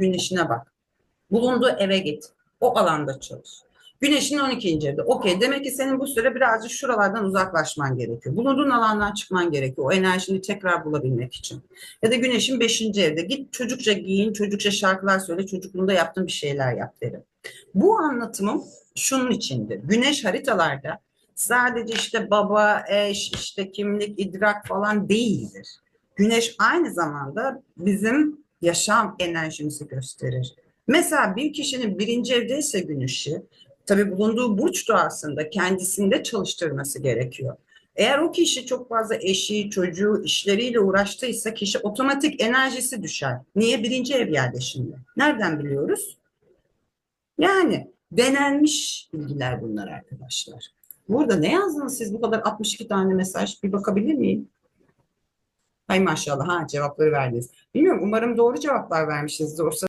güneşine bak. Bulunduğu eve git. O alanda çalış. Güneşin 12. evde. Okey. Demek ki senin bu süre birazcık şuralardan uzaklaşman gerekiyor. Bulunduğun alandan çıkman gerekiyor. O enerjini tekrar bulabilmek için. Ya da güneşin 5. evde. Git çocukça giyin, çocukça şarkılar söyle, çocukluğunda yaptığın bir şeyler yap derim. Bu anlatımım şunun içindir. Güneş haritalarda sadece işte baba, eş, işte kimlik, idrak falan değildir. Güneş aynı zamanda bizim yaşam enerjimizi gösterir. Mesela bir kişinin birinci evdeyse güneşi, tabii bulunduğu burç doğasında kendisinde çalıştırması gerekiyor. Eğer o kişi çok fazla eşi, çocuğu, işleriyle uğraştıysa kişi otomatik enerjisi düşer. Niye? Birinci ev yerleşimde. Nereden biliyoruz? Yani denenmiş bilgiler bunlar arkadaşlar. Burada ne yazdınız siz bu kadar 62 tane mesaj? Bir bakabilir miyim? Hay maşallah ha cevapları verdiniz. Bilmiyorum umarım doğru cevaplar vermişsiniz. Olsa